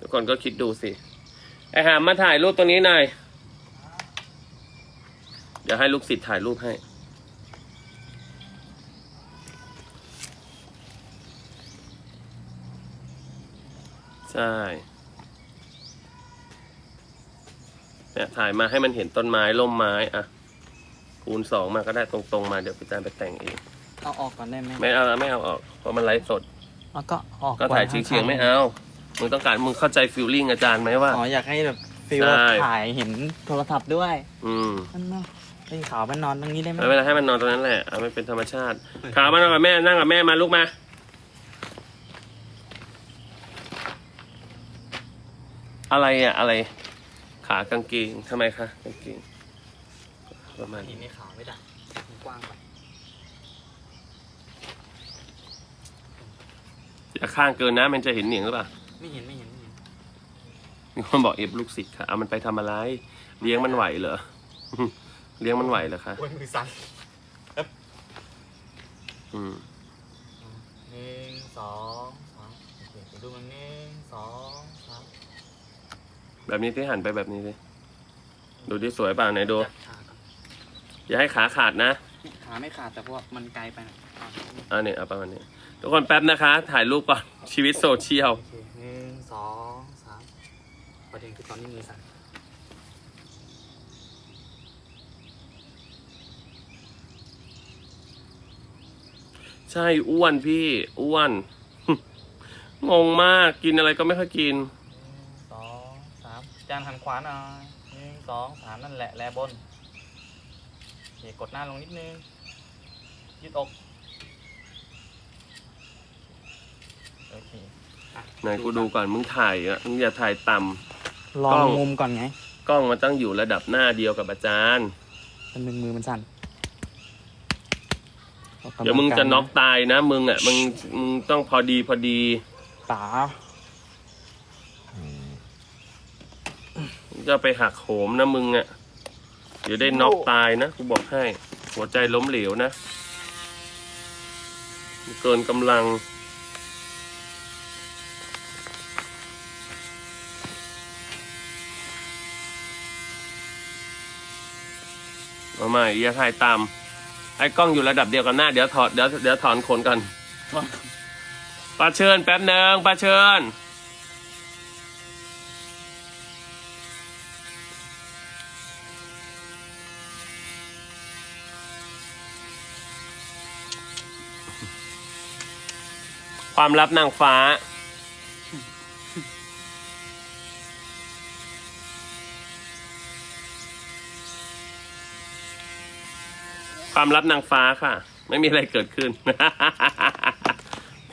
ทุกคนก็คิดดูสิไอหามมาถ่ายรูปตรงนี้หน่อย เดี๋ยวให้ลูกศิษย์ถ่ายรูปให้ใช่เนี่ยถ่ายมาให้มันเห็นต้นไม้ร่มไม้อะคูณสองมาก็ได้ตรงๆมาเดี๋ยวพี่จานไปแต่งเอง เอาออกก่อนได้ไหมไม่เอาไม่เอาออกเพราะมันไลฟ์สดแล้วก็ออกก็ถ่ายเฉียงๆไม่เอา มึงต้องการมึงเข้าใจฟิลลิ่งอาจารย์ไหมว่า อ๋ออยากให้แบบฟิลใช่ ถ่ายเห็นโทรศัพท์ด้วยอืมมันเนาะไอ้ขาวมันนอนตรงนี้ได้ไหมไม่เป็นไรให้มันนอนตรงนั้นแหละเอาไม่เป็นธรรมชาติขามานอนกับแม่นั่งกับแม่มาลูกมาอะไรอะอะไร ขากางเกงทำไมคะกางเกงประมาณนี่นี้ไม่ขาวไม่ได้มันกว้างไปอย่าข้างเกินนะมันจะเห็นเหนียงหรือเปล่า ไม่เห็นไม่เห็นไม่เห็นมีคนบอกเอฟลูกศิษย์ค่ะเอามันไปทำอะไร เลี้ยงมันไหวเหรอ เลี้ยงมันไหวเหรอคะโอ้ยมือสั่นอืมหนึ่งสองสามโอเคเดี๋ยวดูมันหนึ่งสองสามแบบนี้ที่หันไปแบบนี้สิดูที่สวยเปล่าไหนดู จับขาก่อนอย่าให้ขาขาดนะขาไม่ขาดแต่ว่ามันไกลไปหน่อยอะอันนี้เอาประมาณนี้ ทุกคนแป๊บนะคะ ถ่ายรูปก่อนชีวิตโซเชียล โอเคหนึ่ง สองสามประเด็นคือตอนนี้มือสั่นใช่อ้วนพี่ อ้วน งงมากกินอะไรก็ไม่ค่อยกินหนึ่งสองสามจานหันขวาหน่อยหนึ่งสองสามนั่นแหละแลบนโอเคกดหน้าลงนิดนึง ยืดอก โอเคอะ ไหนกูดูก่อนมึงถ่ายอะมึงอย่าถ่ายต่ำ ลอกล้งองมุมก่อนไงกล้องมันต้องอยู่ระดับหน้าเดียวกับอาจารย์ มันมือมือมันสั่นออกกำลัเดี๋ยวมึงจะน็อกตายนะมึงอะมึงมึงต้องพอดีพอดีป๋าจะไปหักโหมนะมึงอะเดี๋ยวได้น็อกตายนะกูบอกให้ หัวใจล้มเหลวนะเกินกำลัง เอาอย่าถ่ายตาม ไอ้กล้องอยู่ระดับเดียวกันหน้า เดี๋ยวถอดเดี๋ยวเดี๋ยวถอนขนกันป้าเชิญแป๊บหนึ่งป้าเชิญความลับนางฟ้า ความลับนางฟ้าค่ะ ไม่มีอะไรเกิดขึ้น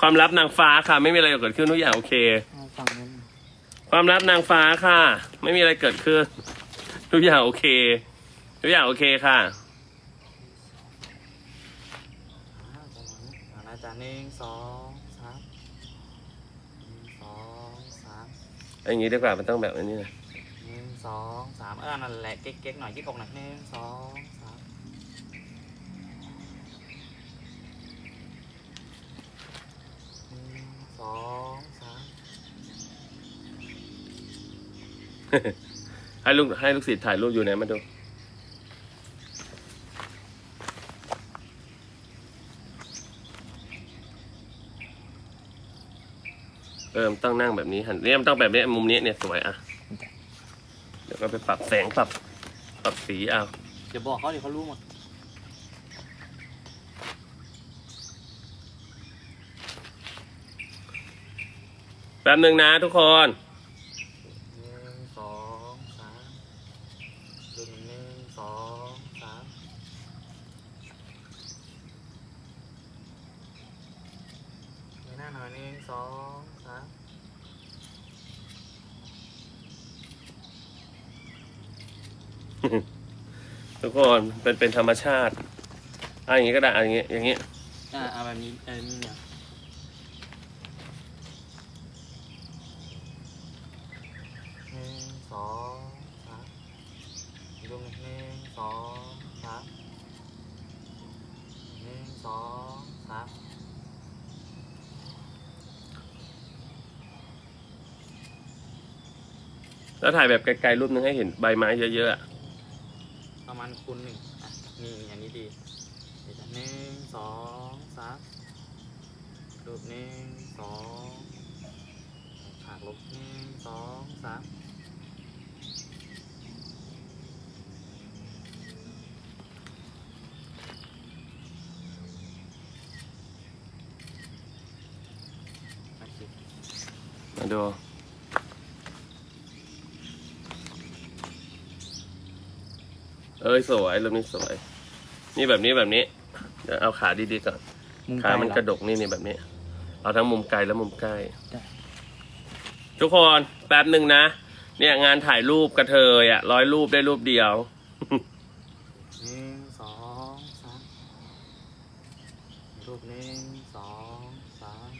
ความลับนางฟ้าค่ะ ไม่มีอะไรเกิดขึ้นทุกอย่างโอเคเอาฝั่งนั้นความลับนางฟ้าค่ะ ไม่มีอะไรเกิดขึ้น ทุกอย่างโอเค ทุกอย่างโอเคค่ะอ่าประมาณนี้อ่าอาจารย์หนึ่งสองสามหนึ่งสองสามอย่างนี้ดีกว่ามันต้องแบบนี้นะหนึ่งสองสามเออนั่นแหละเก๊กๆหน่อยยืดอกหน่อยหนึ่งสองสามหนึ่งส องสามให้ลูกให้ลูกศิษย์ถ่ายรูปอยู่ไหนมาดูเออมต้องนั่งแบบนี้หันเนี่ยมันต้องแบบนี้มุมนี้เนี่ยสวยอะ เดี๋ยวก็ไปปรับแสงปรับ ปรับสีเอา เดี๋ยวบอกเขาเดี๋ยวเขารู้หมด แป๊บหนึ่งนะทุกคนหนึ่งสองสามดูหนึ่งหนึ่งสองสามเงยหน้าหน่อยหนึ่งสองสามทุกคนเป็นเป็นธรรมชาติอะอย่างนี้ก็ได้อะอย่างนี้อย่างนี้อ่าเอาแบบนี้เออนี่เนี่ยหนึ่งสองสามดูหนึ่งหนึ่งสองสามหนึ่งสองสาม แล้ว ถ่ายแบบไกลๆรูปนึงให้เห็นใบไม้เยอะๆอะประมาณคูณหนึ่งอะนี่อันนี้ดีเดี๋ยวจะหนึ่งสองสามรูปหนึ่งสองฉากลบหนึ่งสองสามโอเคมาดู เอ้ยสวยรูปนี้สวย นี่แบบนี้แบบนี้ เดี๋ยวเอาขาดีๆก่อน มุมขามันไเหกระดกนี่นี่แบบนี้ เอาทั้งมุมไกลและมุมใกล้ ได้ทุกคนแป๊บหนึ่งนะ เนี่ยงานถ่ายรูปกระเทยอะร้อยรูปได้รูปเดียว หนึ่งสองสามรูปหนึ่งสองสาม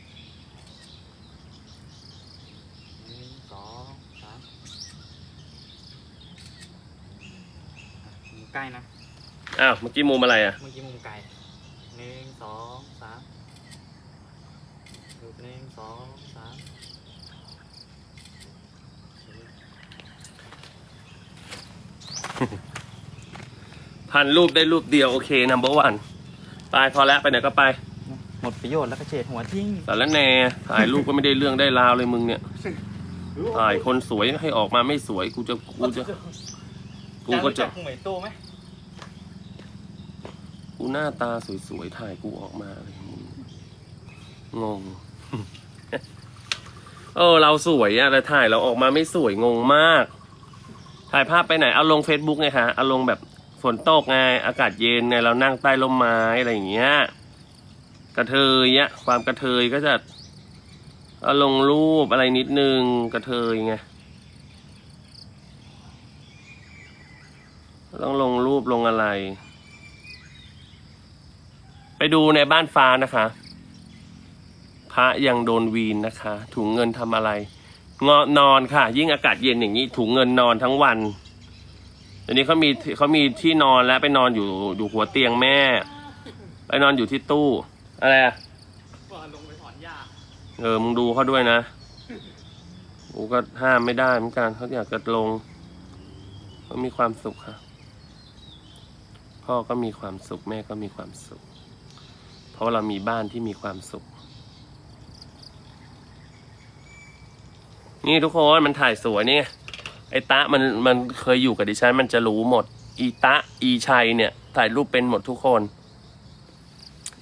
หนึ่งสองสาม อะมุมใกล้นะ อ้าวเมื่อกี้มุมอะไรอะ เมื่อกี้มุมไกลหนึ่งสองสามรูปหนึ่งสองสามพันรูปได้รูปเดียวโอเคนัมเบอร์วันไปพอแล้วไปไหนก็ไป หมดประโยชน์แล้วก็เฉดหัวทิ้งแต่ละแน่ถ่ายรูปก็ไม่ได้เรื่องได้ราวเลยมึงเนี่ยถ่ายคนสวยให้ออกมาไม่สวยกูจะกูจะ กูก็จะรู้เหมยตู้ไหม กูหน้าตาสวยๆถ่ายกูออกมาเลยมึงงง เออ เราสวยอะแต่ถ่ายเราออกมาไม่สวยงงมาก ถ่ายภาพไปไหน เอาลง Facebook ไงคะเอาลงแบบฝนตกไง อากาศเย็นไง เรานั่งใต้ร่มไม้อะไรอย่างเงี้ย กระเทยเนี้ย ความกระเทยก็จะ เอาลงรูปอะไรนิดนึง กระเทยไงต้องลงรูปลงอะไร ไปดูในบ้านฟ้านะคะ พระยังโดนวีนนะคะ ถุงเงินทำอะไรงอนอนค่ะ ยิ่งอากาศเย็นอย่างนี้ ถุงเงินนอนทั้งวันเดี๋ยวนี้เขามีเขามีที่นอนแล้วไปนอนอยู่อยู่หัวเตียงแม่ ไปนอนอยู่ที่ตู้ อะไรอะว่าลงไปถอนหญ้าเออมึงดูเขาด้วยนะกูก็ห้ามไม่ได้เหมือนกันเขาอยากจะลงเขามีความสุขค่ะ พ่อก็มีความสุขแม่ก็มีความสุข เพราะเรามีบ้านที่มีความสุข นี่ทุกคนมันถ่ายสวยนี่ไงไอ้ตะมันมันเคยอยู่กับดิฉัน มันจะรู้หมด อีตะอีชัยเนี่ย ถ่ายรูปเป็นหมดทุกคน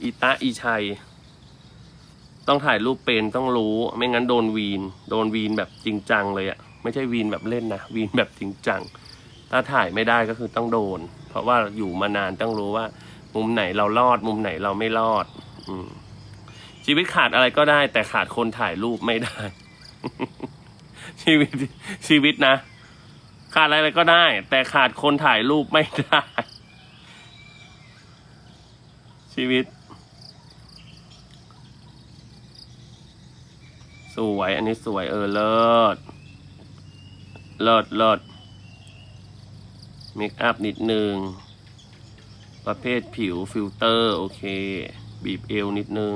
อีตะอีชัย ต้องถ่ายรูปเป็นต้องรู้ ไม่งั้นโดนวีน โดนวีนแบบจริงจังเลยอะไม่ใช่วีนแบบเล่นนะวีนแบบจริงจัง ถ้าถ่ายไม่ได้ก็คือต้องโดน เพราะว่าอยู่มานานต้องรู้ว่า มุมไหนเรารอด มุมไหนเราไม่รอด อืมชีวิตขาดอะไรก็ได้ แต่ขาดคนถ่ายรูปไม่ได้ ชีวิตชีวิตนะ ขาดอะไรก็ได้ แต่ขาดคนถ่ายรูปไม่ได้ ชีวิต สวย อันนี้สวยเออเลิศเลิศเลิศเมคอัพนิดนึง ประเภทผิวฟิลเตอร์ โอเค บีบเอวนิดนึง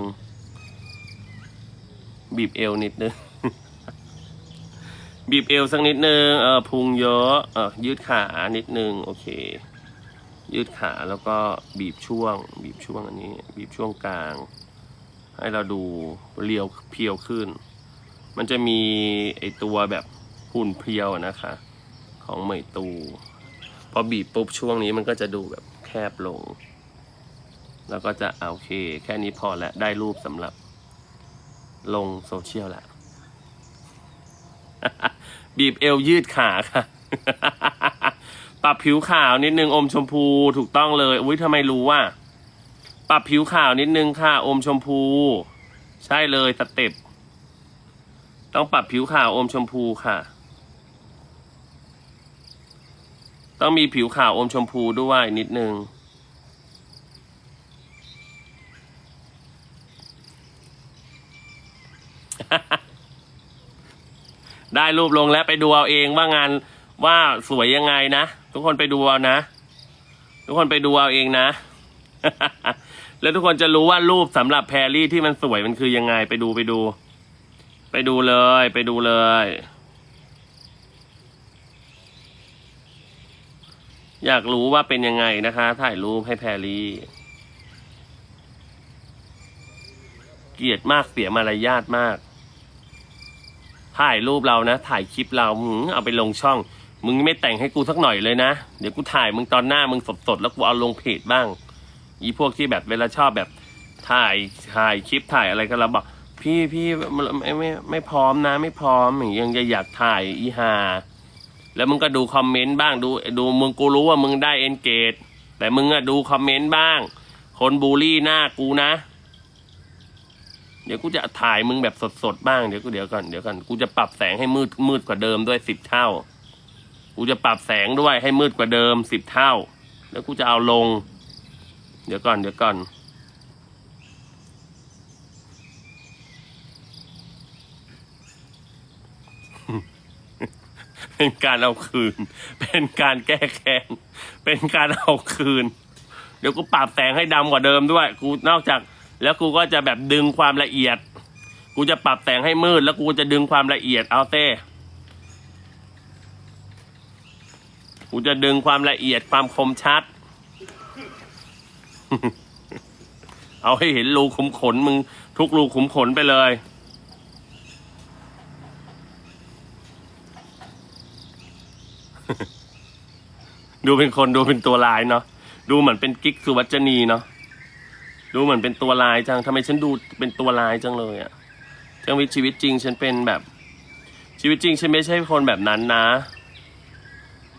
บีบเอวนิดนึง บีบเอวสักนิดนึง เออพุงเยอะเออยืดขานิดนึง โอเค ยืดขาแล้วก็บีบช่วง บีบช่วงอันนี้ บีบช่วงกลาง ให้เราดูเรียวเพียวขึ้น มันจะมีไอตัวแบบหุ่นเพียวนะคะ ของเหมยตู พอบีบปุ๊บช่วงนี้มันก็จะดูแบบ แคบลง แล้วก็จะเอาโอเค แค่นี้พอแล้วได้รูปสำหรับลงโซเชียลแล้วบีบเอวยืดขาค่ะ ปรับผิวขาวนิดนึงอมชมพูถูกต้องเลยอุ้ยทำไมรู้ว่า ปรับผิวขาวนิดนึงค่ะ อมชมพู ใช่เลยสเต็ปต้องปรับผิวขาวอมชมพูค่ะ ต้องมีผิวขาวอมชมพูด้วยนิดนึง ได้รูปลงแล้วไปดูเอาเองว่างานว่าสวยยังไงนะ ทุกคนไปดูเอานะ ทุกคนไปดูเอาเองนะ แล้วทุกคนจะรู้ว่ารูปสำหรับแพรรี่ที่มันสวยมันคือยังไง ไปดูไปดู ไปดูเลย ไปดูเลย อยากรู้ว่าเป็นยังไงนะคะ ถ่ายรูปให้แพรรี่ เกลียดมากเสียมารยาทมาก ถ่ายรูปเรานะ ถ่ายคลิปเราหืมเอาไปลงช่อง มึงไม่แต่งให้กูสักหน่อยเลยนะ เดี๋ยวกูถ่ายมึงตอนหน้ามึงสดๆแล้วกูเอาลงเพจบ้าง อีพวกที่แบบเวลาชอบแบบ ถ่ายถ่ายคลิปถ่ายอะไรกันเราบอก พี่พี่ไม่ไม่ไม่พร้อมนะ ไม่พร้อมอย่างยังจะอยากถ่ายอีหา แล้วมึงก็ดูคอมเมนต์บ้างดูดูมึงกูรู้ว่ามึงได้เอนเกจแต่มึงอะดูคอมเมนต์บ้าง คนบูลลี่หน้ากูนะ เดี๋ยวกูจะถ่ายมึงแบบสดๆบ้างเดี๋ยวกูเดี๋ยวก่อนเดี๋ยวก่อนกูจะปรับแสงให้มืดมืดกว่าเดิมด้วยสิบเท่า กูจะปรับแสงด้วยให้มืดกว่าเดิมสิบเท่า แล้วกูจะเอาลง เดี๋ยวก่อนเดี๋ยวก่อน เป็นการเอาคืน เป็นการแก้แค้น เป็นการเอาคืน เดี๋ยวกูปรับแสงให้ดำกว่าเดิมด้วย กูนอกจาก แล้วกูก็จะแบบดึงความละเอียด กูจะปรับแสงให้มืด แล้วกูจะดึงความละเอียดเอาเต้ กูจะดึงความละเอียดความคมชัด เอาให้เห็นรูขุมขนมึงทุกรูขุมขนไปเลย ดูเป็นคนดูเป็นตัวลายเนาะดูเหมือนเป็นกิ๊กสุวัจนีเนาะดูเหมือนเป็นตัวลายจังทำไมฉันดูเป็นตัวลายจังเลยอะจังวิชีวิตจริง ฉันเป็นแบบ ชีวิตจริง ฉันไม่ใช่คนแบบนั้นนะ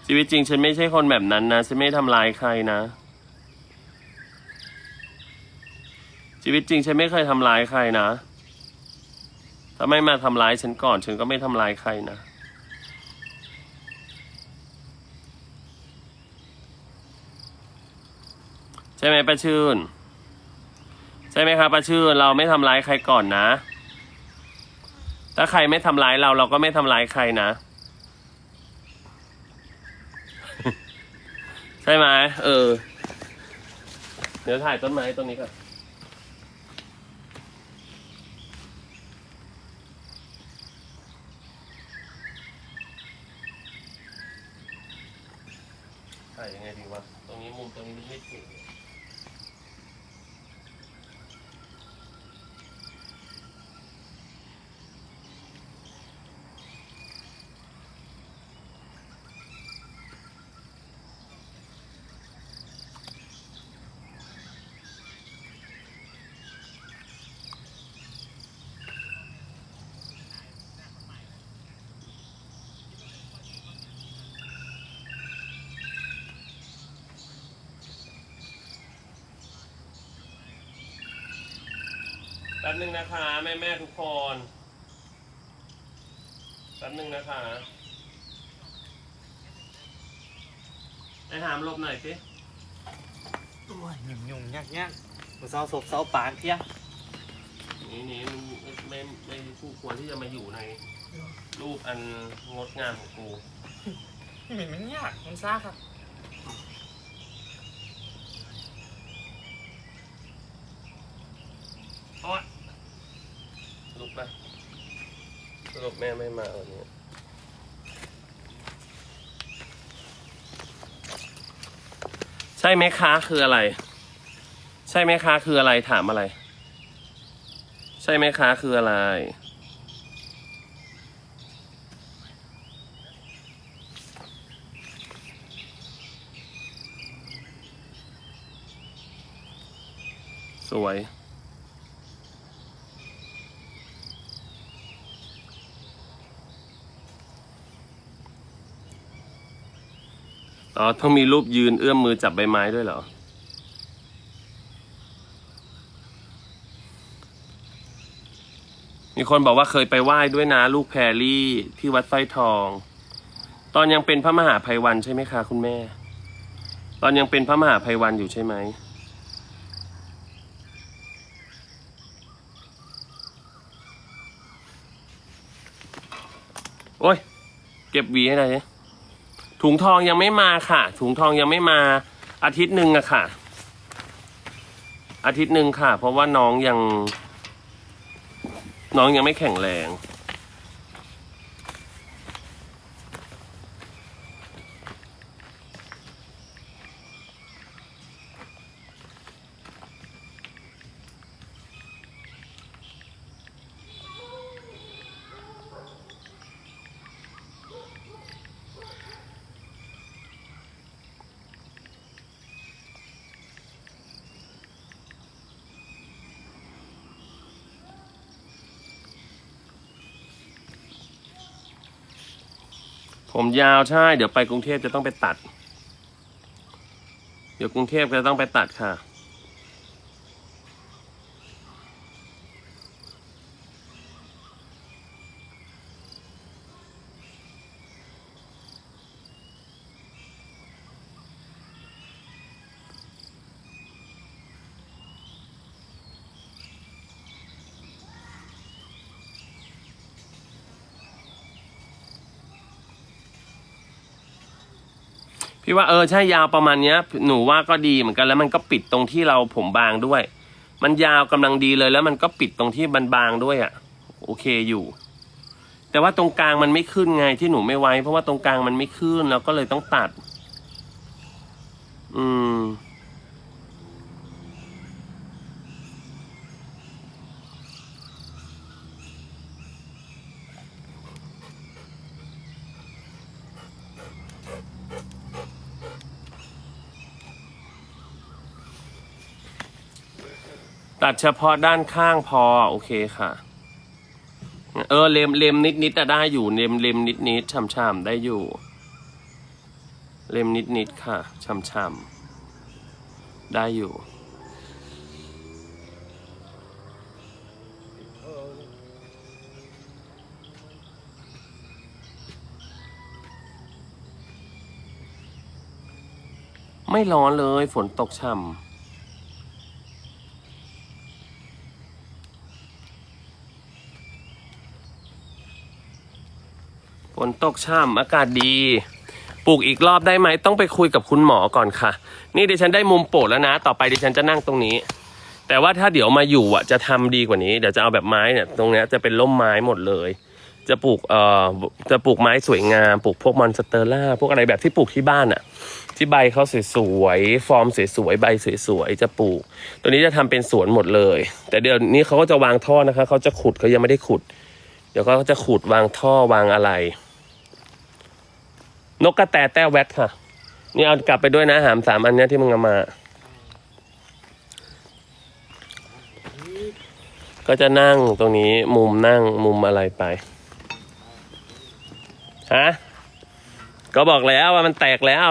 ชีวิตจริง ฉันไม่ใช่คนแบบนั้นนะฉันไม่ทำร้ายใครนะ ชีวิตจริง ฉันไม่เคยทำร้ายใครนะถ้าไม่มาทำร้ายฉันก่อน ฉันก็ไม่ทำร้ายใครนะ ใช่ไหมป้าชื่น ใช่ไหมครับป้าชื่นเราไม่ทำร้ายใครก่อนนะ ถ้าใครไม่ทำร้ายเราเราก็ไม่ทำร้ายใครนะ ใช่ไหมเออ เดี๋ยวถ่ายต้นไม้ต้นนี้ก่อนถ่ายยังไงดีวะ ตรงนี้มุมตรงนี้มันไม่ถึง ป๊บนึงนะคะแม่แม่ๆทุกคนแป๊บนึงนะคะไอหามหลบหน่อยสิโอ้ยยุ่งยุ่งยากยากมือเสาศพเสาปากเที่ยนี่นี่มันไม่ไม่ไม่คู่ควรที่จะมาอยู่ในรูปอันงดงามของกูไม่เหม็นมันยากมันซ่าครับ โอ๊ย สรุปไปสรุปแม่ไม่มาวันนี้ใช่ไหมคะคืออะไร ใช่ไหมคะคืออะไรถามอะไร ใช่ไหมคะคืออะไร สวย อ๋อ ต้องมีรูปยืนเอื้อมมือจับใบไม้ด้วยเหรอ มีคนบอกว่าเคยไปไหว้ด้วยนะ ลูกแพรรี่ที่วัดสร้อยทอง ตอนยังเป็นพระมหาภัยวันใช่ไหมคะคุณแม่ ตอนยังเป็นพระมหาภัยวันอยู่ใช่ไหมโอ้ย เก็บวีให้หน่อยดิ ถุงทองยังไม่มาค่ะ ถุงทองยังไม่มาอาทิตย์หนึ่งอะค่ะ อาทิตย์หนึ่งค่ะ เพราะว่าน้องยัง น้องยังไม่แข็งแรง ผมยาวใช่ เดี๋ยวไปกรุงเทพจะต้องไปตัด เดี๋ยวกรุงเทพจะต้องไปตัดค่ะ พี่ว่าเออใช่ยาวประมาณเนี้ย หนูว่าก็ดีเหมือนกันแล้วมันก็ปิดตรงที่เราผมบางด้วย มันยาวกำลังดีเลยแล้วมันก็ปิดตรงที่บางด้วยอะ่ะ โอเคอยู่ แต่ว่าตรงกลางมันไม่ขึ้นไงที่หนูไม่ไว้ เพราะว่าตรงกลางมันไม่ขึ้นแล้วก็เลยต้องตัด อืม ตัดเฉพาะด้านข้างพอ โอเคค่ะ เออ เลมเลมนิดนิดๆอะได้อยู่ เลมเลมนิดนิดช่ำช่ำได้อยู่ เลมนิดนิดค่ะช่ำช่ำได้อยู่ ไม่ร้อนเลย ฝนตกช่ำ นตกช่ำอากาศดี ปลูกอีกรอบได้ไหมต้องไปคุยกับคุณหมอก่อนค่ะ นี่ดิฉันได้มุมโปรดแล้วนะ ต่อไปดิฉันจะนั่งตรงนี้ แต่ว่าถ้าเดี๋ยวมาอยู่อะจะทำดีกว่านี้ เดี๋ยวจะเอาแบบไม้เนี่ยตรงเนี้ยจะเป็นร่มไม้หมดเลย จะปลูกเอ่อจะปลูกไม้สวยงาม ปลูกพวกมอนสเตอร่าพวกอะไรแบบที่ปลูกที่บ้านอะ ที่ใบเขาสวยๆฟอร์มสวยๆใบสวยๆจะปลูก ตัวนี้จะทำเป็นสวนหมดเลย แต่เดี๋ยวนี้เขาก็จะวางท่อนะคะเขาจะขุดเขายังไม่ได้ขุดเดี๋ยวเขาจะขุดวางท่อวางอะไร นกกระแตแต้แวดค่ะ นี่เอากลับไปด้วยนะ หามสามอันเนี้ยที่มึงเอามา ก็จะนั่งตรงนี้มุมนั่งมุมอะไรไป ฮะ ก็บอกแล้วว่ามันแตกแล้ว